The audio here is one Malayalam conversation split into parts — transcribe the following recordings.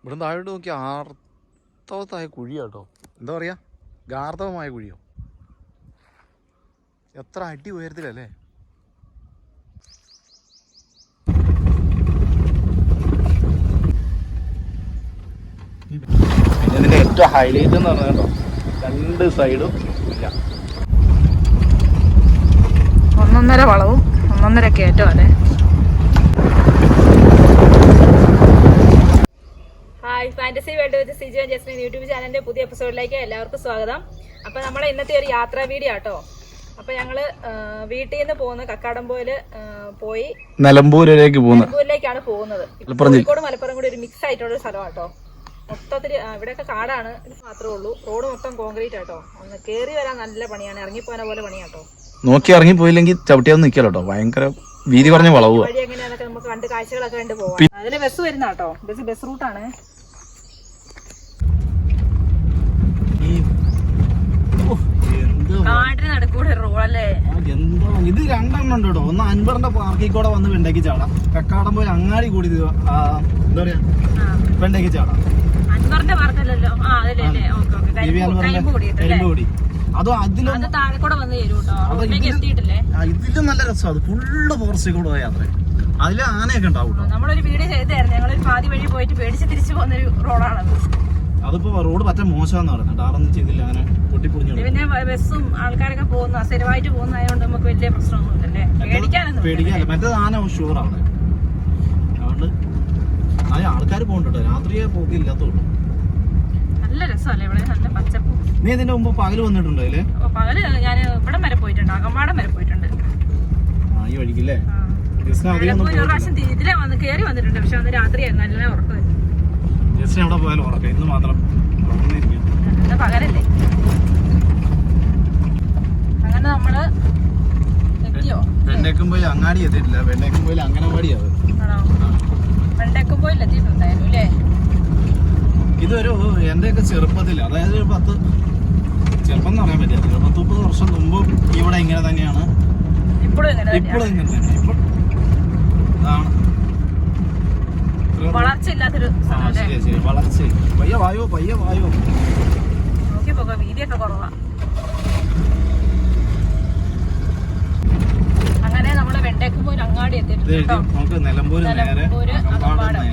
ഇവിടുന്ന് താഴോട്ട് നോക്കി ആർത്തവത്തായ കുഴിയാട്ടോ. എന്താ പറയുക ഗാർത്തവമായ കുഴിയോ? എത്ര അടി ഉയരത്തിലല്ലേ? പിന്നെ ഇതിന്റെ ഏറ്റവും ഹൈലൈറ്റ് എന്ന് പറഞ്ഞാൽ കേട്ടോ രണ്ട് സൈഡും ഇല്ല. ഒന്നൊന്നര വളവും ഒന്നൊന്നര കയറ്റം അല്ലേ? Hi fantasy world with Siju and Jasmine YouTube ചാനലിന്റെ പുതിയ എപ്പിസോഡിലേക്ക് എല്ലാവർക്കും സ്വാഗതം. അപ്പോൾ നമ്മുടെ ഇന്നത്തെ ഒരു യാത്രാ വീഡിയോ ആട്ടോ. അപ്പോൾ ഞങ്ങൾ വീട്ടിൽ നിന്ന് പോകുന്ന കക്കാടംപോയിൽ പോയി. നിലമ്പൂരിലേക്ക് നിലമ്പൂരിലേക്കാണ് പോകുന്നത്. കോഴിക്കോട് മലപ്പുറം കൂടി ഒരു മിക്സ് ആയിട്ടുള്ള ഒരു സ്ഥലമാട്ടോ. മൊത്തത്തിൽ ഇവിടെയൊക്കെ കാടാണ് ഇത് മാത്രമേ ഉള്ളൂ. റോഡ് മൊത്തം കോൺക്രീറ്റ് ആട്ടോ. ഒന്ന് കയറി വരാൻ നല്ല പണിയാണ്. ഇറങ്ങിപ്പോന പോലെ പണിയാട്ടോ. നോക്കി ഇറങ്ങി പോയില്ലെങ്കിൽ ചവിട്ടിയാന്ന് നിൽക്കല്ലോ കേട്ടോ. ഭയങ്കര വീതി പറഞ്ഞ വളവ് വഴി എങ്ങനെയാണെന്നൊക്കെ നമുക്ക് കണ്ട് കാഴ്ചകളൊക്കെ കണ്ട് പോവാം. അതിൽ ബസ് വരുന്ന കേട്ടോ ബസ് ബസ് റൂട്ടാണ് ഇത് രണ്ടെണ്ണം ഉണ്ട് കേട്ടോ. ഒന്ന് അൻപറിന്റെ പാർക്കിൽ കൂടെ വന്ന് വെണ്ടയ്ക്ക് ചാടാം. കക്കാടം പോയി അങ്ങാടി കൂടി എന്താ പറയാ? വെണ്ടയ്ക്ക് ചാടാം. കൂടി അതും അതിലും ഇതിലും നല്ല രസമാണ് അത് ഫുള്ള് ഫോറസ്റ്റിൽ കൂടെ പോയ യാത്ര അതിൽ ആനയൊക്കെ ഉണ്ടാവും നമ്മളൊരു വീഡിയോ ചെയ്തായിരുന്നു. ഞങ്ങളൊരു പാതി വഴി പോയിട്ട് പേടിച്ച് തിരിച്ചു പോകുന്നൊരു റോഡാണത് അതിപ്പോ റോഡ് പറ്റ മോശമാന്ന് പറയുന്നത് ടാറൊന്നും ചെയ്തില്ല. അങ്ങനെ പൊട്ടിപ്പൊടിഞ്ഞു പിന്നെ ബസ്സും ആൾക്കാരൊക്കെ പോകുന്ന സ്ഥിരമായിട്ട് പോകുന്നതായതുകൊണ്ട് നമുക്ക് വലിയ പ്രശ്നമൊന്നുമില്ലല്ലേ പേടിക്കാനൊന്നും പേടിക്കാല്ല മറ്റേത് ആന ഷുവർ അവിടെ അതുകൊണ്ട് അത് ആൾക്കാർ പോകണ്ടോ? രാത്രിയെ പോക്കില്ലാത്തോളൂ നല്ല രസമല്ലേ ഇവിടെ. നല്ല പച്ചപ്പും. നീ ഇതിന്റെ മുമ്പ് പകൽ വന്നിട്ടുണ്ടോ അല്ലേ പകൽ ഞാൻ ഇവിടം വരെ പോയിട്ടുണ്ട്. അകമ്പാടം വരെ പോയിട്ടുണ്ട്. ആ ഈ വഴിക്കില്ലേ ഇതിലെ വന്ന് കയറി വന്നിട്ടുണ്ട്. പക്ഷെ അന്ന് രാത്രിയായിരുന്നു. നല്ല ഉറക്കം പോയാലും ഉറക്കം. ഇന്ന് മാത്രം പകലല്ലേ? അങ്ങനെ നമ്മൾ പോയി അങ്ങാടി എത്തിയിട്ടില്ല. വെണ്ടേക്കും പോയി അംഗനവാടി അത്. ആണോ? വെണ്ടേക്കും പോയി എത്തിയിട്ടുണ്ടായിരുന്നു അല്ലേ? ഇതൊരു എന്റെയൊക്കെ ചെറുപ്പത്തിൽ അതായത് ഒരു പത്ത് ചെറുപ്പം എന്ന് പറയാൻ പറ്റില്ല ഒരു പത്ത് മുപ്പത് വർഷം മുമ്പ് ഇവിടെ ഇങ്ങനെ തന്നെയാണ്. ഇപ്പോഴും ഇങ്ങനെ ഇപ്പോഴും തന്നെയാണ് ഇങ്ങനെ തന്നെ ഇതാണ്. വളർച്ച. പയ്യ വായോ പയ്യ വായോ. നോക്കി പോകാം വീതിയൊക്കെ കുറവാ. അങ്ങനെ നമ്മൾ വെണ്ടേക്കും പോയി അങ്ങാടി എത്തിയിട്ടുണ്ട് നമുക്ക് നിലമ്പൂര് അകമ്പാടം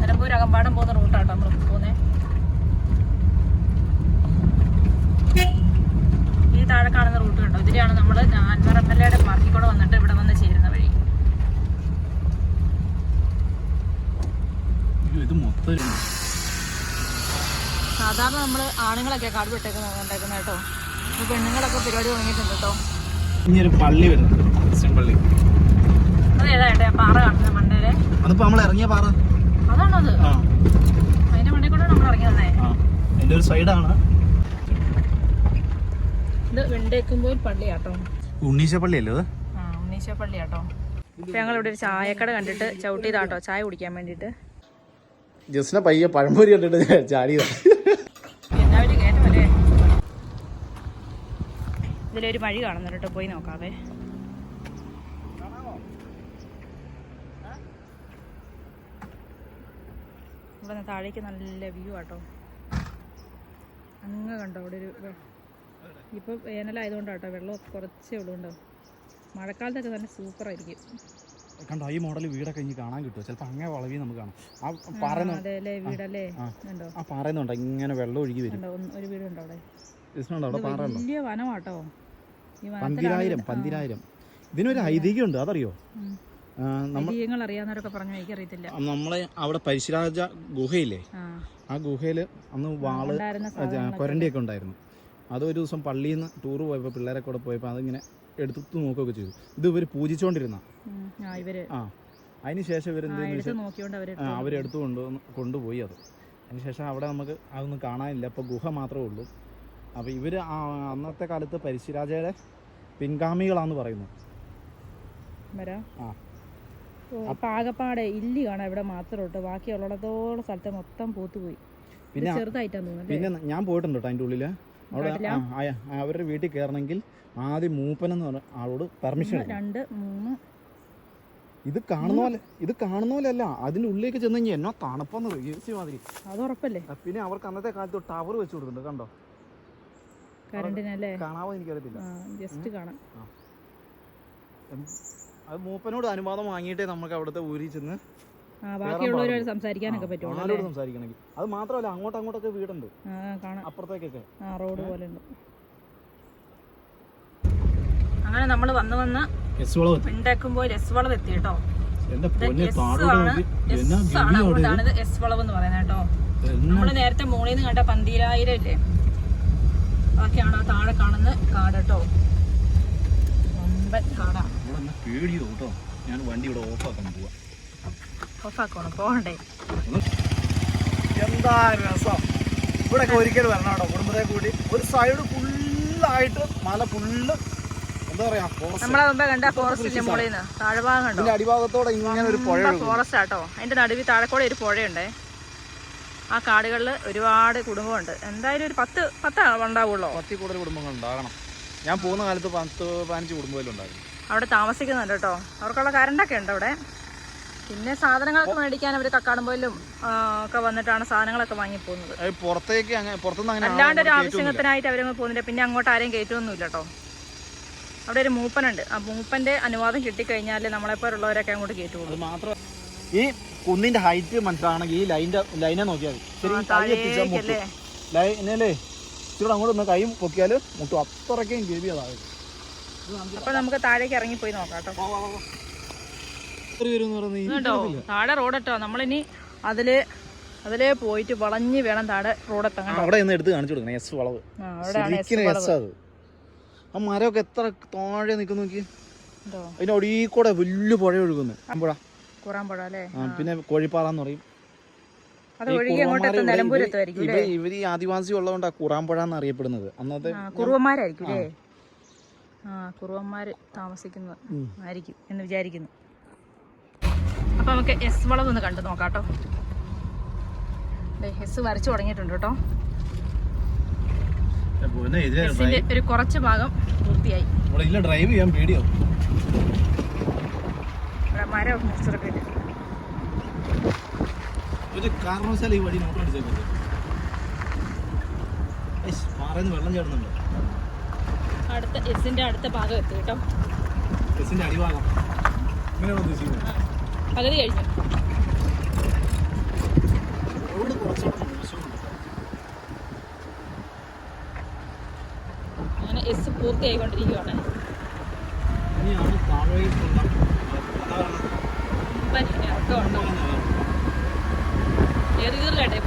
നിലമ്പൂർ പോകുന്ന റൂട്ടാട്ടോ നമ്മൾ പോകുന്നത് ഈ താഴെ കാണുന്ന റൂട്ട് കണ്ടോ? ഇതിലാണ് നമ്മൾ അൻവറപ്പല്ലയുടെ പാർക്കിൽ കൂടെ വന്നിട്ട് ഇവിടെ വന്ന് ചേരുന്ന വഴി അയ്യോ, ഇത് മൊത്തം സാധാരണ നമ്മൾ ആണുങ്ങളൊക്കെ കാട് വെട്ടേക്കുന്നത് ഉണ്ടാക്കുന്നത് കേട്ടോ. ഇപ്പൊ പെണ്ണുങ്ങളൊക്കെ പരിപാടി തുടങ്ങിയിട്ടുണ്ട് കേട്ടോ. ഇനി ഒരു പള്ളി വരുന്നുണ്ട് ക്രിസ്ത്യൻ പള്ളി. അത് ഏതാ ഏട്ടാ പാറ കാണുന്നത് മണ്ണേലെ അതിപ്പോ നമ്മൾ ഇറങ്ങിയ പാറ. അതാണോ അത്? അതിന്റെ കൂടെ നമ്മൾ ഇറങ്ങി വന്നേ? എന്റെ ഒരു സൈഡാണ് ഇത് വെണ്ടേക്കുമ്പോൾ പള്ളിയാട്ടോ ഉണ്ണീശ പള്ളി അല്ലേ അത് ഉണ്ണീശ പള്ളിയാട്ടോ ഇപ്പൊ ഞങ്ങൾ ഇവിടെ ഒരു ചായക്കട കണ്ടിട്ട് ചവിട്ടിയതാട്ടോ ചായ കുടിക്കാൻ വേണ്ടിയിട്ട്. ജസ്റ്റിനെ പയ്യെ പഴംപൊരി കണ്ടിട്ട് ചാടി എന്നാ ഒരു കയറ്റമല്ലേ ഇതിലൊരു വഴി കാണുന്നുണ്ട് കേട്ടോ പോയി നോക്കാവേ. ഇവിടെ നിന്ന് താഴേക്ക് നല്ല വ്യൂ ആട്ടോ. അങ്ങ് കണ്ടോ അവിടെ ഒരു വെ- ഇപ്പൊ വേനലായതുകൊണ്ടാട്ടോ വെള്ളം കുറച്ചേ ഉള്ളൂ കണ്ടോ? മഴക്കാലത്തൊക്കെ തന്നെ സൂപ്പറായിരിക്കും കണ്ടോ ഈ മോഡൽ വീടൊക്കെ ഇനി കാണാൻ കിട്ടുമോ ചിലപ്പോൾ അങ്ങനെ വളവി നമുക്ക് കാണാം. ആ പറയുന്നുണ്ട് പറയുന്ന ആ. പറയുന്നുണ്ടോ ഇങ്ങനെ വെള്ളം ഒഴുകി വരും. ഒരു വീടുണ്ടോ അവിടെ? പാറ വലിയ വനമാട്ടോ. പന്തിരായിരം പന്തിരായിരം. ഇതിനൊരു ഐതിഹ്യം ഉണ്ട് അതറിയോ? നമ്മളെ അവിടെ പരിശുരാജ ഗുഹയില്ലേ? ആ. ഗുഹയിൽ അന്ന് വാൾ കൊരണ്ടിയൊക്കെ ഉണ്ടായിരുന്നു. അത് ഒരു ദിവസം പള്ളിയിൽ നിന്ന് ടൂർ പോയപ്പോൾ പിള്ളേരെ കൂടെ പോയപ്പോൾ അതിങ്ങനെ എടുത്തു നോക്കുകയൊക്കെ ചെയ്തു. ഇത് ഇവർ പൂജിച്ചുകൊണ്ടിരുന്ന. ആ അതിനുശേഷം ഇവർ എന്തെന്ന് എടുത്ത് കൊണ്ട് കൊണ്ടുപോയി അത്. അതിനുശേഷം അവിടെ നമുക്ക് അതൊന്നും കാണാനില്ല. അപ്പോൾ ഗുഹ മാത്രമേ ഉള്ളൂ. അപ്പോൾ ഇവർ അന്നത്തെ കാലത്ത് പരിശുരാജയുടെ പിൻഗാമികളാന്ന് പറയുന്നു. ആ. ആകപ്പാടെ ഇല്ലി കാണാം ഇവിടെ മാത്രം കേട്ടോ ബാക്കിയുള്ളിടത്തോളം സ്ഥലത്ത് മൊത്തം പൂത്തുപോയി. പിന്നെ തോന്നുന്നു പിന്നെ ഞാൻ പോയിട്ടുണ്ട് കേട്ടോ അതിന്റെ ഉള്ളിൽ അവിടെ അവരുടെ വീട്ടിൽ കയറണമെങ്കിൽ ആദ്യം മൂപ്പൻ എന്ന് പറഞ്ഞ ആളോട് പെർമിഷൻ രണ്ട് മൂന്ന്. ഇത് കാണുന്ന പോലെ ഇത് കാണുന്ന പോലെ അല്ല അതിന്റെ ഉള്ളിലേക്ക് ചെന്ന് കഴിഞ്ഞാൽ എന്നോ തണുപ്പെന്ന് ഏസി മാതിരി. അത് ഉറപ്പല്ലേ? പിന്നെ അവർക്ക് അന്നത്തെ കാലത്ത് ടവർ വെച്ച് കൊടുക്കുന്നുണ്ട് കണ്ടോ? കറണ്ടിനല്ലേ കാണാവോ എനിക്കറിയത്തില്ല. ജസ്റ്റ് കാണാം. അത് മൂപ്പനോട് അനുവാദം വാങ്ങിയിട്ടേ നമുക്ക് അവിടുത്തെ ഊരി ചെന്ന് ബാക്കിയുള്ളവരോട് സംസാരിക്കാനൊക്കെ പറ്റുള്ളൂ ആരോട് സംസാരിക്കണമെങ്കിൽ. അത് മാത്രമല്ല അങ്ങോട്ട് അങ്ങോട്ടൊക്കെ വീടുണ്ട് അപ്പുറത്തേക്കൊക്കെ. ആ റോഡ് പോലെ ഉണ്ട് അങ്ങനെ നമ്മൾ വന്ന് വന്ന് പിണ്ടാക്കുമ്പോൾ എസ് വളവ് എത്തി കേട്ടോ അതുകൊണ്ടാണ് എസ് വളവ് എന്ന് പറയുന്നത് കേട്ടോ. നമ്മൾ നേരത്തെ മോളിൽ നിന്ന് കണ്ട പന്തീരായിരം ഇല്ലേ? അതൊക്കെയാണ് ആ താഴെ കാണുന്ന കാട് കേട്ടോ. വമ്പൻ കാടാണ് പേടിയോ കേട്ടോ? ഞാൻ വണ്ടി ഇവിടെ ഓഫാക്കാൻ പോവാ. ഓഫാക്കണം പോകണ്ടേ എന്താ രസം ഇവിടെ ഒരിക്കൽ വരണം കേട്ടോ കുടുംബത്തെ കൂടി ഒരു സൈഡ് ഫുള്ളായിട്ട് മല ഫുള്ള് എന്താ പറയാ. നമ്മളെ മുമ്പേ കണ്ട ഫോറസ്റ്റിന്റെ മുകളിൽ നിന്ന് താഴ്ഭാഗം കണ്ടോ അടിഭാഗത്തോടെ ഇങ്ങനെ ഒരു പുഴ ഫോറസ്റ്റ് ആട്ടോ അതിന്റെ നടുവിൽ താഴെക്കൂടെ ഒരു പുഴയുണ്ടേ ആ കാടുകളിൽ ഒരുപാട് കുടുംബമുണ്ട് എന്തായാലും ഒരു പത്ത് പത്ത് ഉണ്ടാവുള്ളൂ പത്തി കൂടുതൽ കുടുംബങ്ങൾ ഉണ്ടാകണം ഞാൻ പോകുന്ന കാലത്ത് പത്ത് പതിനഞ്ച് കുടുംബം ഉണ്ടായിരുന്നു അവിടെ താമസിക്കുന്നുണ്ട് കേട്ടോ അവർക്കുള്ള കറണ്ടൊക്കെ ഉണ്ട് അവിടെ പിന്നെ സാധനങ്ങളൊക്കെ മേടിക്കാൻ അവർ കക്കാടുമ്പോയിലും ഒക്കെ വന്നിട്ടാണ് സാധനങ്ങളൊക്കെ വാങ്ങി പോകുന്നത് അത് പുറത്തേക്ക് അല്ലാണ്ട് ഒരു. ആവശ്യത്തിനായിട്ട് അവരങ്ങ് പോകുന്നില്ല. പിന്നെ അങ്ങോട്ട് ആരെയും കയറ്റുമൊന്നുമില്ല കേട്ടോ. അവിടെ ഒരു മൂപ്പനുണ്ട്. ആ മൂപ്പന്റെ അനുവാദം കിട്ടിക്കഴിഞ്ഞാൽ നമ്മളെപ്പോലുള്ളവരൊക്കെ അങ്ങോട്ട് കയറ്റുള്ളൂ ഈ കുന്നിന്റെ ഹൈറ്റ് മനസ്സിലാണെങ്കിൽ ഈ ലൈൻറെ ലൈനെ നോക്കിയാൽ മതി. ലൈനല്ലേ ഇച്ചിരി അങ്ങോട്ട് ഒന്ന് കൈ പൊക്കിയാൽ മുട്ടും. അത്രയ്ക്കും ഗവിയതാകും അപ്പൊ നമുക്ക് താഴേക്ക് ഇറങ്ങി പോയി നോക്കാം കേട്ടോ. വരും കേട്ടോ താഴെ റോഡ് കേട്ടോ നമ്മളിനി അതിൽ അതിലെ പോയിട്ട് വളഞ്ഞ് വേണം താഴെ റോഡെത്താൻ. അവിടെ നിന്ന് എടുത്ത് കാണിച്ചു കൊടുക്കണം. എസ് വളവ്. ആ, മരമൊക്കെ എത്ര താഴെ നിൽക്കുന്നു നോക്കി. അതിന്റെ ഒടിയിൽ കൂടെ വലിയ പുഴ ഒഴുകുന്നു. അമ്പുഴ കൂറാമ്പുഴ അല്ലേ? പിന്നെ കോഴിപ്പാറ എന്ന് പറയും. ഇവർ ആദിവാസി ഉള്ളതുകൊണ്ടാണ് കുറാമ്പുഴ എന്ന് അറിയപ്പെടുന്നത്. അന്നത്തെ കുറുവന്മാരായിരിക്കും കുറുവന്മാര് താമസിക്കുന്നത് ആയിരിക്കും എന്ന് വിചാരിക്കുന്നു. അപ്പൊ നമുക്ക് എസ് വളവ് ഒന്ന് കണ്ടു നോക്കാം കേട്ടോ എസ് വരച്ചു തുടങ്ങിയിട്ടുണ്ട് കേട്ടോ. ഒരു കുറച്ച് ഭാഗം പൂർത്തിയായി. ഡ്രൈവ് ചെയ്യാൻ പേടിയോ ഇവിടെ മരം മുറിച്ചിറക്കിട്ട് ഒരു കാരണവശാലും ഈ വഴി നോട്ട് വെള്ളം ചേർന്നുണ്ട്. അടുത്ത എസിന്റെ അടുത്ത ഭാഗം എത്തി കേട്ടോ. എസിന്റെ അടിഭാഗം. ഇങ്ങനെയാണ് ഉദ്ദേശിക്കുന്നത്? പകുതി കഴിഞ്ഞു അങ്ങനെ എസ് പൂർത്തിയായിക്കൊണ്ടിരിക്കുകയാണ് ഏത് കീറിലാട്ടെ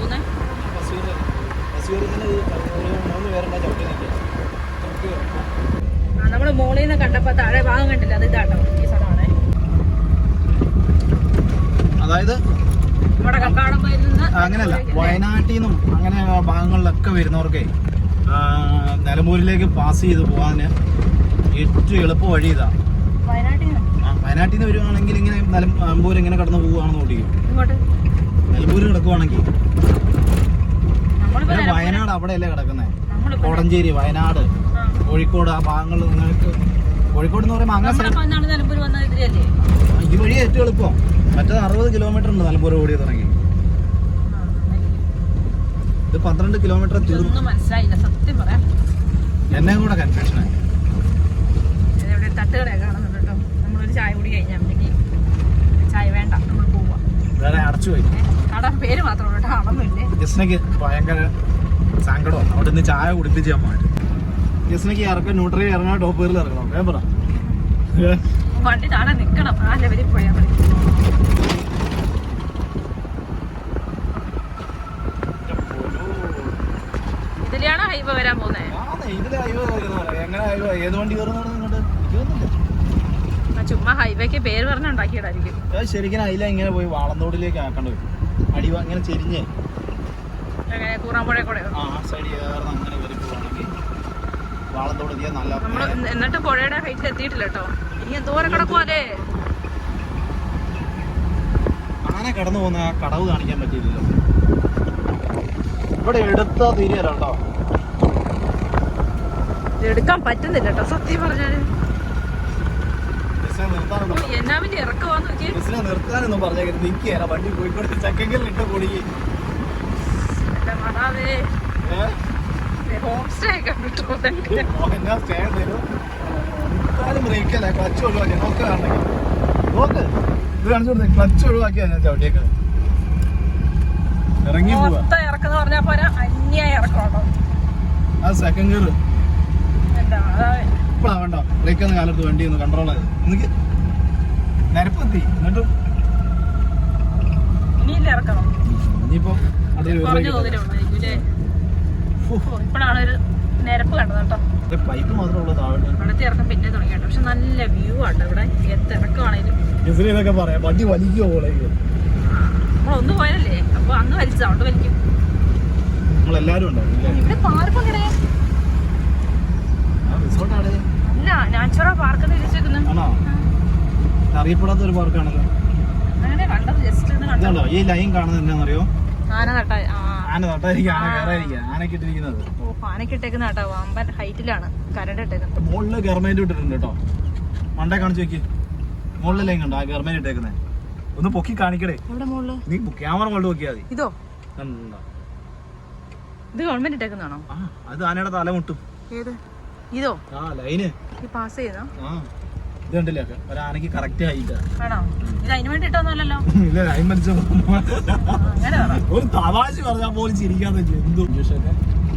ആ നമ്മൾ മോളിൽ നിന്ന് കണ്ടപ്പോൾ താഴെ ഭാഗം കണ്ടില്ല അത് ഇതാട്ടോ ഈ സ്ഥലമാണേ അതായത് അങ്ങനെയല്ല വയനാട്ടിൽ നിന്നും അങ്ങനെ ഭാഗങ്ങളിലൊക്കെ വരുന്നവർക്ക് നിലമ്പൂരിലേക്ക് പാസ് ചെയ്ത് പോകാന് ഏറ്റവും എളുപ്പ വഴി ഇതാ. വയനാട്ടിൽ നിന്ന് ആ, വയനാട്ടിൽ നിന്ന് വരുവാണെങ്കിൽ ഇങ്ങനെ നിലമ്പൂർ ഇങ്ങനെ കടന്നു പോവുകയാണെന്ന് ഓടിക്കും നിലമ്പൂർ കിടക്കുവാണെങ്കിൽ വയനാട് അവിടെയല്ലേ കിടക്കുന്നത് കോടഞ്ചേരി വയനാട്. കോഴിക്കോട് ആ ഭാഗങ്ങളിൽ നിങ്ങൾക്ക് കോഴിക്കോട് എന്ന് പറയുമ്പോൾ അങ്ങനെ ഈ വഴി ഏറ്റവും എളുപ്പം. മറ്റേത് അറുപത് കിലോമീറ്റർ ഉണ്ട് മലപ്പുറം ഓടി തുടങ്ങി. ഇത് പന്ത്രണ്ട് കിലോമീറ്റർ തീർന്നു. മനസ്സിലായില്ല സത്യം പറയാം. എന്നെ കൂടെ കൺഫ്യൂഷനായി വേറെ കേട്ടോ. ഭയങ്കര സങ്കടമാണ് അവിടെ നിന്ന് ചായ കുടിപ്പിച്ച് ഞാൻ മാറ്റി. ഇറക്കം ഇറങ്ങാൻ ടോപ്പ് ഇറങ്ങണം. ഞാൻ പറ? വണ്ടി താഴെ നിൽക്കണം ആ ലെവലിൽ പോയാൽ മതി. ഇതിലെയാണോ ഹൈവ വരാൻ പോകുന്നത് ചുമ്മാ ഹൈവേക്ക് പേര് ശരിക്കും അതിലെ ഇങ്ങനെ പോയി വാളന്തോടിലേക്ക് ആക്കേണ്ടി വരും. അടി ഇങ്ങനെ ചെരിഞ്ഞേ. അങ്ങനെ കൂറാമ്പുഴ കൂടെ? ആ സൈഡ് കയറുന്ന അങ്ങനെ കയറി പോവാണെങ്കിൽ വാളത്തോട് നല്ല എന്നിട്ട് പുഴയുടെ ഹൈറ്റ് എത്തിയിട്ടില്ല കേട്ടോ. എന്തോരം കിടക്കുവാലേ ആന കടന്നു പോകുന്ന ആ കടവ് കാണിക്കാൻ പറ്റിയില്ലല്ലോ. ഇവിടെ എടുത്താ തീരെയല്ല എടുക്കാൻ പറ്റുന്നില്ല കേട്ടോ സത്യം പറഞ്ഞാൽ. എന്നാ നോക്കി നിർത്താനൊന്നും പറഞ്ഞേക്കരുത്. നിൽക്കുകയല്ല വണ്ടി പോയിക്കൊണ്ട് ഹോം സ്റ്റേ ഒക്കെ കിട്ടുമോ നിനക്ക്? എന്നാ സ്റ്റേ തരും. ബ്രേക്കല്ല ക്ലച്ച് ഒഴിവാക്കി നോക്ക് കാണണമെങ്കിൽ. നോക്ക്. ഇത് കാണിച്ചു കൊടുത്തേ ക്ലച്ച് ഒഴിവാക്കിയാ ഞാൻ ഇറങ്ങി പോരാ. അന്യായ അത് സെക്കൻഡ് ഗിയർ എന്താ? അതാ. ഇപ്പഴാ വേണ്ട ബ്രേക്ക് ഒന്ന് കാലത്ത് വണ്ടി ഒന്ന് കൺട്രോൾ ആയത്. എനിക്ക് നിരപ്പെത്തി. എന്നിട്ടും ഇനിയിപ്പോ ഇപ്പോഴാണ് ഒരു നിരപ്പ് കണ്ടത് കേട്ടോ. പൈപ്പ് മാത്രമുള്ള താഴെ. അടുത്ത് ഇറക്കം പിന്നെ തുടങ്ങിയിട്ട് പക്ഷെ നല്ല വ്യൂ ആണ് ഇവിടെ എത്ര ഇറക്കാണെങ്കിലും ജിസിന് ഇതൊക്കെ പറയാം. വണ്ടി വലിക്കോ നമ്മളൊന്ന് പോയതല്ലേ അപ്പൊ അന്ന് വലിച്ചതാ അവിടെ വലിക്കും. നമ്മളെല്ലാരും? ഇവിടെ പാർക്ക് റിസോർട്ടാണ് അല്ല നാച്ചുറൽ പാർക്ക് തിരിച്ചേക്കുന്നു ആണോ? അറിയപ്പെടാത്ത ഒരു പാർക്കാണല്ലോ അങ്ങനെ കണ്ടത് ജസ്റ്റ് ഈ ലൈൻ കാണുന്നത് എന്താണെന്നറിയോ ആന നട്ട ആന നട്ടായിരിക്കും ആന കയറായിരിക്കും. ആനക്ക് ഇട്ടേക്കുന്ന കേട്ടോ വമ്പൻ ഹൈറ്റിലാണ് കരണ്ട് ഇട്ടേക്കുന്നത്. ഇട്ടിട്ടുണ്ട് കേട്ടോ. മണ്ടേ കാണിച്ചു നോക്കി. കണ്ടോ ആ ഇട്ടേക്കുന്നത് ഒന്ന് പൊക്കി കാണിക്കടേ. നീ ക്യാമറ മുകളിൽ നോക്കിയാൽ മതി. ഇതോ? ഇത് ഗവൺമെന്റ് ഇട്ടേക്കുന്നതാണോ? ആ അത് ആനയുടെ തല മുട്ടും. ഏത്? ഇതോ? ആ ലൈന്. ഈ പാസ് ചെയ്തോ? ആ ഇത് കണ്ടില്ലേ? കറക്റ്റ് ആണോ? ഇത് അതിന് വേണ്ടി ഇട്ടൊന്നുമല്ലല്ലോ ഇല്ല ലൈൻ ഒരു തമാശ പറഞ്ഞാൽ പോലും ചിരിക്കാന്ന് വെച്ചു എന്തു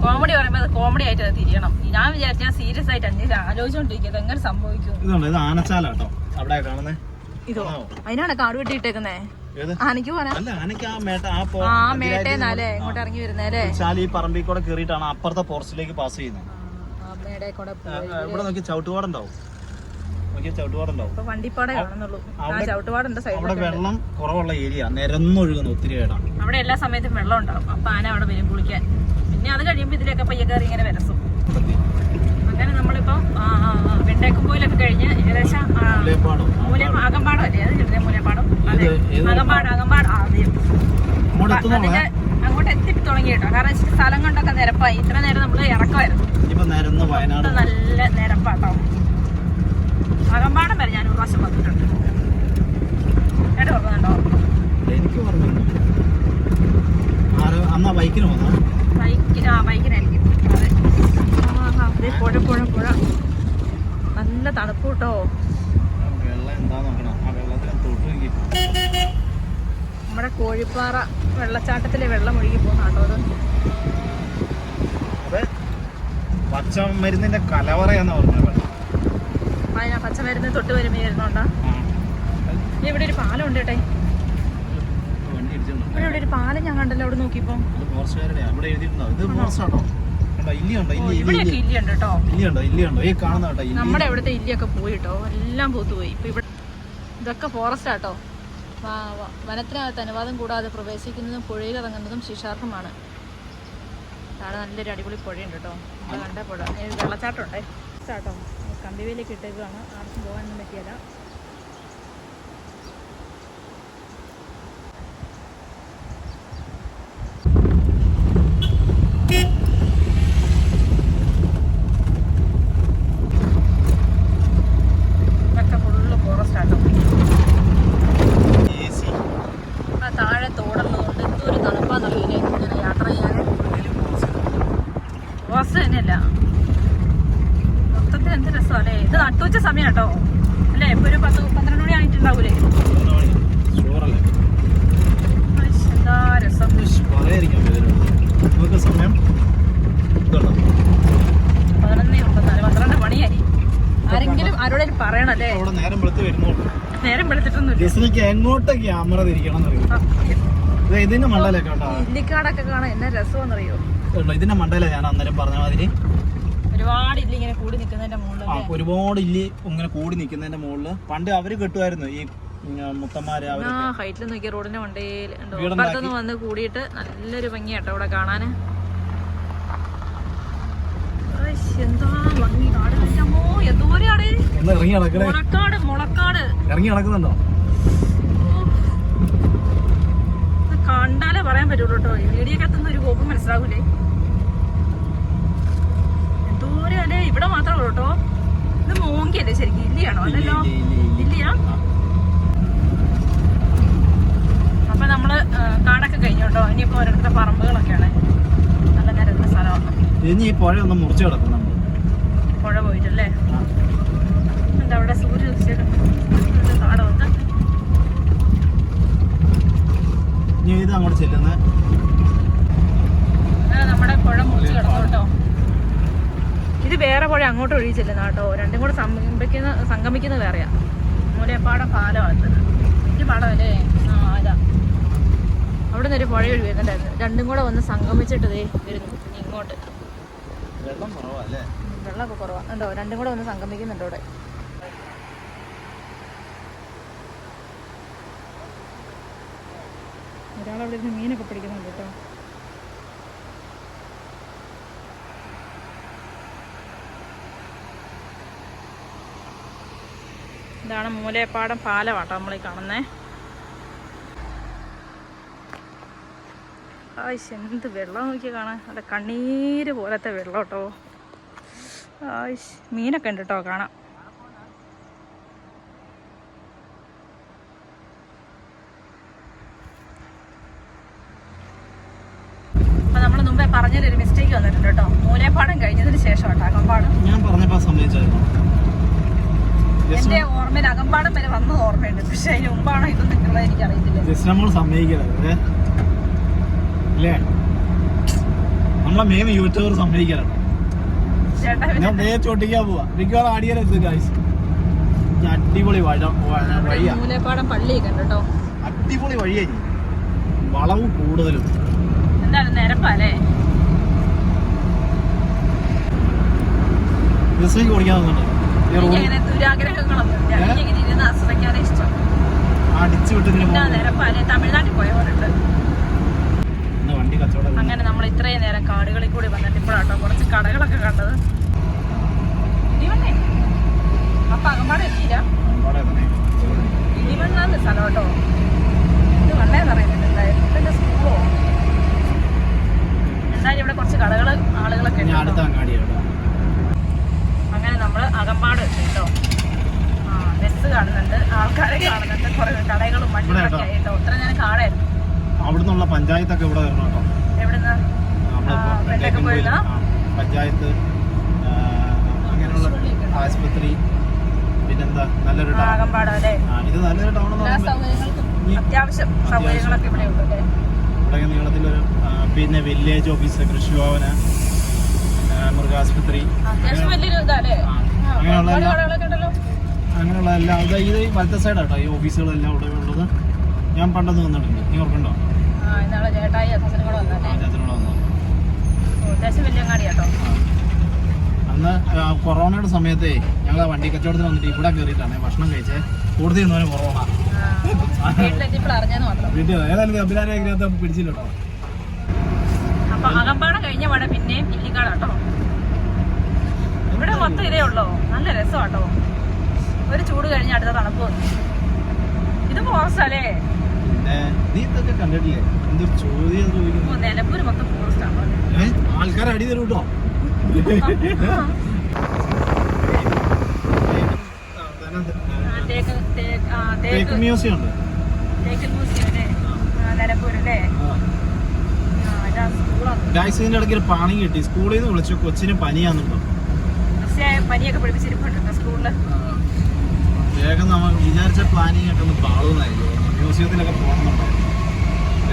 കോമഡി പറയുമ്പോ അത് കോമഡി ആയിട്ട് അത് തിരിയണം. ഞാൻ വിചാരിച്ച ഞാൻ സീരിയസ് ആയിട്ട് അന്വേഷിച്ച് ആലോചിച്ചോണ്ടിരിക്കുന്നത് എങ്ങനെ സംഭവിക്കും? ഇതുണ്ട് ഇത് ആനച്ചാല കേട്ടോ. അവിടെ കാണുന്നേ? ഇതോ? അതിനാണ് കാട് വെട്ടിയിട്ടേക്കുന്നേ. ആനക്ക് ആ മേട്ട ആ പോ ആ മേട്ടേന്നാലേ ഇങ്ങോട്ട് ഇറങ്ങി വരുന്നേലേ ചാലി ഈ പറമ്പിൽ കൂടെ കയറിയിട്ടാണ് അപ്പുറത്തെ പോർച്ചിലേക്ക് പാസ് ചെയ്യുന്നത് ആ മേടെ കൂടെ പോയി. ഇവിടെ നോക്കി ചവിട്ടുപാടുണ്ടാവും. അവിടെ- വെള്ളം കുറവുള്ള ഏരിയ നിരന്നൊഴുകുന്ന ഒത്തിരി അവിടെ എല്ലാ സമയത്തും വെള്ളം ഉണ്ടാവും. അപ്പൊ ആന അവിടെ വരും കുളിക്കാൻ പിന്നെ അത് കഴിയുമ്പോ ഇതിലൊക്കെ പയ്യെ കയറി ഇങ്ങനെ വരസും അങ്ങനെ നമ്മളിപ്പോ ആ, ആ, ആ, വെണ്ടേക്കുമ്പോയിലൊക്കെ കഴിഞ്ഞ് ഏകദേശം ആ, മൂല അകമ്പാടം അല്ലേ അത് ചെറിയ മൂലപ്പാടം അതെ ഏത്- ഏത് അകമ്പാട് അകമ്പാട് ആദ്യം അങ്ങോട്ട് എത്തി തുടങ്ങി കേട്ടോ. കാരണം സ്ഥലം കൊണ്ടൊക്കെ നിരപ്പായി. ഇത്ര നേരം നമ്മൾ ഇറക്കമായിരുന്നു. നല്ല നിരപ്പാട്ടോ. അകമ്പാടം വരെ ഞാൻ ഒരു പ്രാവശ്യം വന്നിട്ടുണ്ട്. കേട്ടോ ഓർക്കുന്നുണ്ടോ എനിക്ക് അന്നാ ബൈക്കിന് വന്നാ ബൈക്ക് ആ ബൈക്കിനായിരിക്കും. അതെ. പുഴ പുഴ പുഴ. നല്ല തണുപ്പ് കേട്ടോ. വെള്ളം എന്താ നോക്കണം ആ വെള്ളത്തിന് തൊട്ട് നോക്കി നമ്മുടെ കോഴിപ്പാറ വെള്ളച്ചാട്ടത്തിലെ വെള്ളം ഒഴുകി പോകുന്ന കേട്ടോ അത്. അതെ പച്ച മരുന്നിന്റെ കലവറയാന്ന് പറഞ്ഞ വെള്ളം അതിനാ പച്ചമരുന്ന് തൊട്ട് വരുമ്പോ വരുന്നുണ്ടോ ആ. ഇവിടെ ഒരു പാലം ഉണ്ട് കേട്ടെ ഇവിടെ ഇവിടെ ഒരു പാലം ഞാൻ കണ്ടല്ലോ അവിടെ നോക്കിയപ്പോ. ഇവിടെയൊക്കെ ഇല്ലിയുണ്ട് കേട്ടോ. നമ്മുടെ ഇവിടുത്തെ ഇല്ലിയൊക്കെ പോയിട്ടോ എല്ലാം പോത്തുപോയി. ഇപ്പൊ ഇവിടെ ഇതൊക്കെ ഫോറസ്റ്റ് ആട്ടോ. വനത്തിനകത്ത് അനുവാദം കൂടാതെ പ്രവേശിക്കുന്നതും പുഴയിലിറങ്ങുന്നതും ശിക്ഷാർഹമാണ് താഴെ നല്ലൊരു അടിപൊളി പുഴയുണ്ട് കേട്ടോ. കണ്ട പുഴ. ഏ, വെള്ളച്ചാട്ടം ഉണ്ടേ. കേട്ടോ കമ്പിവേലിയൊക്കെ ഇട്ടേക്കാണ് ആർക്കും പോകാനൊന്നും പറ്റിയല്ല ഇതൊക്കെ ഫുള്ള് ഫോറസ്റ്റ് ആട്ടോ AC. ആ താഴെ തോടുള്ളതുകൊണ്ട് എന്തൊരു തണുപ്പാന്നറിയില്ലേ ഇങ്ങനെ യാത്ര ചെയ്യാൻ ബസ് തന്നെയല്ല മൊത്തത്തിൽ എന്ത് രസമല്ലേ ഇത് നട്ടുവച്ച സമയം കേട്ടോ അല്ലേ ഇപ്പൊ ഒരു പത്ത് പന്ത്രണ്ട് മണി ആയിട്ടുണ്ടാവൂലേ ഷുവറല്ലേ? ഉയ്ശ്, എന്താ രസം ഇഷ്, പറയാതിരിക്കാൻ പറ്റില്ല. നമുക്ക് സമയം ഇതുണ്ടോ? പതിനൊന്നേ മുപ്പത്തിനാല് പന്ത്രണ്ട് മണിയായി ആരോടെങ്കിലും പറയണല്ലേ? അവിടെ നേരം വെളുത്ത് വരുന്നുള്ളൂ. നേരം വെളുത്തിട്ടൊന്നുമില്ല. ഡിസ്നിക്ക് എങ്ങോട്ട് ക്യാമറ തിരിക്കണം എന്നറിയോ. ഇതിന്റെ മണ്ടയിലൊക്കെ കേട്ടോ. ഇല്ലിക്കാടൊക്കെ കാണാൻ എന്നാ രസമെന്നറിയോ? ഇതിന്റെ മണ്ടല ഞാൻ അന്നേരം പറഞ്ഞ മാതിരി. ഒരുപാട് ഇല്ല ഇങ്ങനെ കൂടി നിൽക്കുന്നതിന്റെ മുകളിലല്ലേ ഒരുപാട് ഇല്ലി ഇങ്ങനെ കൂടി നിൽക്കുന്നതിന്റെ മുകളിൽ. പണ്ട് അവർ കെട്ടുമായിരുന്നു ഈ മുത്തമാര് മുത്തന്മാര് ഹൈറ്റിൽ നോക്കിയ റോഡിന്റെ മണ്ടയിൽ വീടുണ്ടാക്കി. വന്ന് കൂടിയിട്ട് നല്ലൊരു ഭംഗിയാട്ടോ ഇവിടെ കാണാന് ഉയ്ശ്, എന്താ ഭംഗി കാട് കഴിക്കാമോ എന്തോരാടേ ഒന്ന് ഇറങ്ങി നടക്കണേ. മുളക്കാട് മുളക്കാട്. ഇറങ്ങി നടക്കുന്നുണ്ടോ? കണ്ടാലേ പറയാൻ പറ്റുള്ളൂ കേട്ടോ. വീടിയൊക്കത്തുന്ന ഒരു കോപ്പ് മനസ്സിലാവൂലേ? എന്തോരല്ലേ ഇവിടെ മാത്രമേ ഉള്ളൂ കേട്ടോ. ഇത് മോങ്കിയല്ലേ ശരിക്കും? ഇല്ലിയാണോ? അല്ലല്ലോ? ഇല്ലിയാ? അപ്പൊ നമ്മൾ കാടൊക്കെ കഴിഞ്ഞോട്ടോ ഇനിയിപ്പോ ഓരോരുത്തരുടെ പറമ്പുകളൊക്കെയാണ്. സ്ഥലമാണ് ഇനി ഈ പുഴ ഒന്ന് മുറിച്ച് കിടക്കും നമ്മൾ. പുഴ പോയിട്ടല്ലേ? എന്താ അവിടെ സൂര്യ കാടമൊത്ത് ഇനി ഇത് അങ്ങോട്ട് ചെല്ലുന്നത് നമ്മുടെ പുഴ മുറിച്ച് കേട്ടോ. ഇത് വേറെ പുഴ അങ്ങോട്ട് ഒഴുകി ചെല്ലുന്ന കേട്ടോ. രണ്ടും കൂടെ സംഗമിക്കുന്ന സംഗമിക്കുന്നത് വേറെയാ. മൂലപ്പാടം പാലമാണ് ഇത് പാടമല്ലേ? ആ അതാ അവിടെ നിന്നൊരു പുഴ ഒഴുകി വരുന്നുണ്ടായിരുന്നു രണ്ടും കൂടെ വന്ന് സംഗമിച്ചിട്ട് ദേ വരുന്നു ഉം, വെള്ളമൊക്കെ കുറവാണ് ഉണ്ടോ രണ്ടും കൂടെ ഒന്ന് സംഗമിക്കുന്നുണ്ട് അവിടെ? ഒരാളവിടെ ഇരുന്ന് മീനൊക്കെ പിടിക്കുന്നുണ്ട് കേട്ടോ. ഇതാണ് മൂലേപ്പാടം പാലമാട്ടോ നമ്മളീ കാണുന്നേ. ആയിഷ് എന്ത് വെള്ളം നോക്കി കാണാൻ അത് കണ്ണീര് പോലത്തെ വെള്ളം കേട്ടോ ആയിശ് മീനൊക്കെ ഉണ്ട് കേട്ടോ കാണാം അപ്പൊ നമ്മൾ മുമ്പേ പറഞ്ഞൊരു മിസ്റ്റേക്ക് വന്നിട്ടുണ്ട് കേട്ടോ. മൂലേപ്പാടം കഴിഞ്ഞതിന് ശേഷം കേട്ടോ അകമ്പാടം. ഞാൻ പറഞ്ഞപ്പോ എന്റെ ഓർമ്മയിൽ അകമ്പാടം വരെ വന്നത് ഓർമ്മയുണ്ട്. പക്ഷെ അതിന് മുമ്പാണോ ഇതൊന്നും നിൽക്കുന്നത് എനിക്ക് അറിയത്തില്ല ജസ്റ്റ് നമ്മൾ സമ്മതിക്കരുത്. ഇല്ലേ നമ്മളെ മെയിൻ യൂട്യൂബർ സമ്മതിക്കലാണ് ഞാൻ മേയെ ചോട്ടിക്കാൻ പോവാ. മിക്കവാറും ആടിയാലെത്തും ഗായ്സ് അടിപൊളി മൂലേപ്പാടം പള്ളിയൊക്കെ ഉണ്ട് അടിപൊളി വഴിയാ ഇനി. വളവ് കൂടുതലും. എന്താണ് നിരപ്പല്ലേ? എനിക്കിങ്ങനെ ഇഷ്ടം. അടിച്ചു വിട്ടിങ്ങനെ തമിഴ്നാട്ടിൽ പോയവരുണ്ട് അങ്ങനെ നമ്മൾ ഇത്രയും നേരം കാടുകളിൽ കൂടി വന്നിട്ട് ഇപ്പോഴാട്ടോ കുറച്ച് കടകളൊക്കെ കണ്ടത്. ഇടിവണ്ണേ അപ്പൊ അകമ്പാടെ എത്തിയില്ല. ഇടിവണ്ണാന്ന് സ്ഥലം കേട്ടോ ഇത് വണ്ണേന്ന് അറിയുന്നില്ല. എന്തായാലും ഇതെന്റെ സ്കൂളോ? എന്തായാലും ഇവിടെ കുറച്ച് കടകൾ ആളുകളൊക്കെ ഉണ്ട് അങ്ങനെ നമ്മൾ അകമ്പാട് എത്തി കേട്ടോ ആ ബസ് കാണുന്നുണ്ട്. ആൾക്കാരെ കാണുന്നുണ്ട്. കുറെ കടകളും കേട്ടോ. ആയിട്ടോ. ഇത്ര നേരം കാടായിരുന്നു. അവിടുന്നുള്ള പഞ്ചായത്തൊക്കെ ഇവിടെ വരണം? കേട്ടോ പഞ്ചായത്ത് അങ്ങനെയുള്ള ആശുപത്രി പിന്നെന്താ നല്ലൊരു ഇത് നല്ലൊരു ടൗൺ അത്യാവശ്യം സൗകര്യങ്ങളൊക്കെ ഇവിടെ ഉണ്ട് ഇവിടെ നീളത്തിലൊരു പിന്നെ വില്ലേജ് ഓഫീസ് കൃഷി ഭവന മൃഗാശുപത്രി. അങ്ങനെയുള്ള അങ്ങനെയുള്ള എല്ലാം ഇത് ഇത് ഈ വലത്തെ സൈഡാട്ടോ ഈ ഓഫീസുകളെല്ലാം ഇവിടെ ഉള്ളത് ഞാൻ പണ്ടൊന്ന് വന്നിട്ടുണ്ട്. നീ ഓർക്കുണ്ടോ? ഇന്നാളെ ചേട്ടായി അച്ഛനും കൂടെ വന്നല്ലേ കേട്ടോ അന്ന് കൊറോണയുടെ സമയത്തെ ഞങ്ങൾ വണ്ടി കച്ചവടത്തിന് വന്നിട്ട് ഇവിടെ കയറിയിട്ടാണ് ഭക്ഷണം കഴിച്ചേ. കൂടുതൽ കൊറോണ. വീട്ടിൽ ഏതായാലും അഭിലാനഗ്രഹത്തെ പിടിച്ചില്ല കേട്ടോ. അപ്പൊ അകമ്പാടം കഴിഞ്ഞ പാടെ പിന്നെയും ഇല്ലിക്കാടാട്ടോ ഇവിടെ മൊത്തം ഇതേ ഉള്ളോ. നല്ല രസമാട്ടോ. ഒരു ചൂട് കഴിഞ്ഞ അടുത്ത തണുപ്പ്. ഇത് ഫോറസ്റ്റ് അല്ലേ? പിന്നെ നീ ഇതൊക്കെ കണ്ടിട്ടില്ലേ? എന്തൊരു ചോദ്യം ചോദിക്കുന്നു മൊത്തം ആൾക്കാർ അടി തരും കേട്ടോ. തേക്ക് മ്യൂസിയം ഉണ്ട്. തേക്ക് മ്യൂസിയം അല്ലേ? ഇടയ്ക്ക് പണി കിട്ടി. സ്കൂളിൽ നിന്ന് വിളിച്ചു. കൊച്ചിന് പനിയാന്നുണ്ടോ? പനിയൊക്കെ സ്കൂളിൽ. വേഗം നമ്മൾ വിചാരിച്ച പ്ലാനിങ് ഒക്കെ ഒന്ന് പാളുന്നായിരുന്നു. മ്യൂസിയത്തിലൊക്കെ പോകണമെന്നുണ്ടോ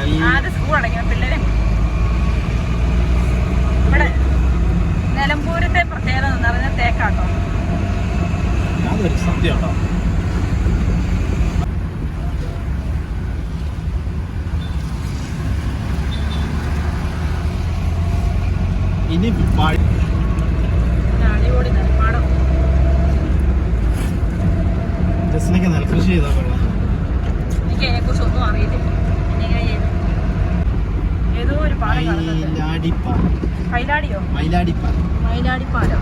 എല്ലാം ആദ്യ സ്കൂൾ അടങ്ങിയ പിള്ളേരെ ഇവിടെ നിലമ്പൂരത്തെ പ്രത്യേകത എന്ന് പറഞ്ഞാൽ തേക്കാട്ടോ. അതൊരു സത്യം കേട്ടോ ഇനി ജസ്റ്റിനൊക്കെ നെൽകൃഷി ചെയ്താൽ കൊള്ളാം. എനിക്ക് അതിനെക്കുറിച്ച് ഒന്നും അറിയത്തില്ല. ഏതോ ഒരു പാലം കൈലാടിയോ മയിലാടിപ്പാൽ മയിലാടിപ്പാലോ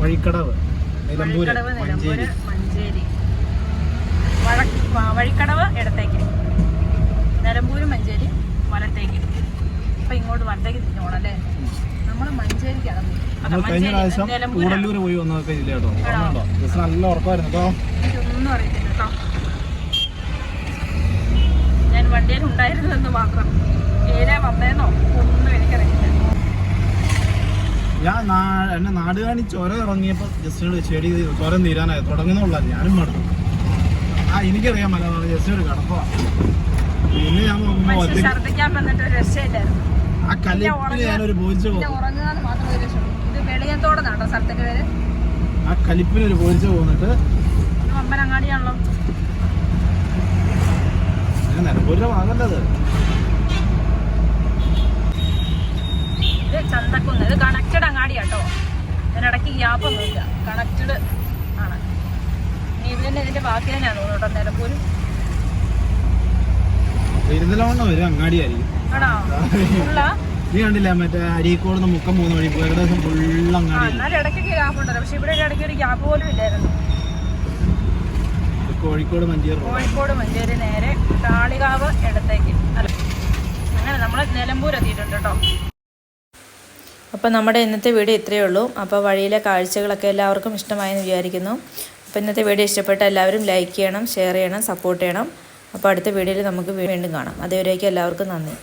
വഴിക്കടവ്. വഴിക്കടവ് നിലമ്പൂര് മഞ്ചേരി. വഴിക്കടവ് ഇടത്തേക്ക്. നിലമ്പൂര് മഞ്ചേരി വലത്തേക്ക്. അപ്പൊ ഇങ്ങോട്ട് വലത്തേക്ക് തിരിഞ്ഞോളല്ലേ നമ്മൾ മഞ്ചേരിക്കാണ് നമ്മൾ കഴിഞ്ഞ പ്രാവശ്യം കൂടല്ലൂര് കൂടല്ലൂർ പോയി വന്നതൊക്കെ ഇല്ല കേട്ടോ. ഓർമ്മയുണ്ടോ ജസ്റ്റ് നല്ല ഉറക്കമായിരുന്നു കേട്ടോ. ഞാൻ വണ്ടിയിൽ ഉണ്ടായിരുന്നെന്ന് മാത്രം. ഏതാ വന്നേന്നോ ഒന്നും എനിക്കറിയില്ല ഞാൻ എന്നെ നാട് കാണി ചൊര ഇറങ്ങിയപ്പോൾ ജസ്റ്റിനോട് ചെടി ചൊരം തീരാനായി. തുടങ്ങുന്നുള്ള ഞാനും മടുത്തു. ആ എനിക്കറിയാൻ മലയാളം ജസ്റ്റിനോട് കിടപ്പാ പിന്നെ ഞാൻ നോക്കുമ്പോൾ ആ കലിപ്പിൽ ഞാനൊരു ബോധിച്ചു പോകും വെളിയത്തോടെന്നാട്ടോ സ്ഥലത്തിന്റെ പേര്? ആ കലിപ്പിന് ഒരു പോയിച്ച് പോന്നിട്ട് അമ്പലങ്ങാടിയാണല്ലോ. നിലമ്പൂരിലെ ഭാഗമല്ലത് ഇത് ചന്തക്കുന്ന്. ഇത് കണക്റ്റഡ് അങ്ങാടിയാട്ടോ. ഇതിനിടയ്ക്ക് ഗ്യാപ്പൊന്നുമില്ല കണക്റ്റഡ് ആണ്. തന്നെ ഇതിന്റെ ബാക്കി തന്നെയാണ് തോന്നുന്നു കേട്ടോ നിലമ്പൂരും. പെരുന്തലവണ്ണം വരും അങ്ങാടിയായിരിക്കും. ആണോ? നീ കണ്ടില്ല മറ്റേ അരീക്കോട് മുക്കം പോകുന്ന വഴി? ഏകദേശം ഫുള്ള് ഇടയ്ക്കൊക്കെ ഗ്യാപ്പ് ഉണ്ടല്ലോ. പക്ഷെ ഇവിടെ ഇടയ്ക്ക് ഒരു ഗ്യാപ്പ് പോലും ഇല്ലായിരുന്നു. കോഴിക്കോട് മഞ്ചേരി കോഴിക്കോട് മഞ്ചേരി നേരെ താളികാവ് ഇടത്തേക്ക്. അങ്ങനെ നമ്മൾ നിലമ്പൂർ എത്തിയിട്ടുണ്ട് കേട്ടോ. അപ്പോൾ നമ്മുടെ ഇന്നത്തെ വീഡിയോ ഇത്രയേ ഉള്ളൂ. അപ്പോൾ വഴിയിലെ കാഴ്ചകളൊക്കെ എല്ലാവർക്കും ഇഷ്ടമായെന്ന് വിചാരിക്കുന്നു. അപ്പോൾ ഇന്നത്തെ വീഡിയോ ഇഷ്ടപ്പെട്ട എല്ലാവരും ലൈക്ക് ചെയ്യണം ഷെയർ ചെയ്യണം സപ്പോർട്ട് ചെയ്യണം. അപ്പോൾ അടുത്ത വീഡിയോയിൽ നമുക്ക് വീണ്ടും കാണാം. അതുവരേക്കും എല്ലാവർക്കും നന്ദി.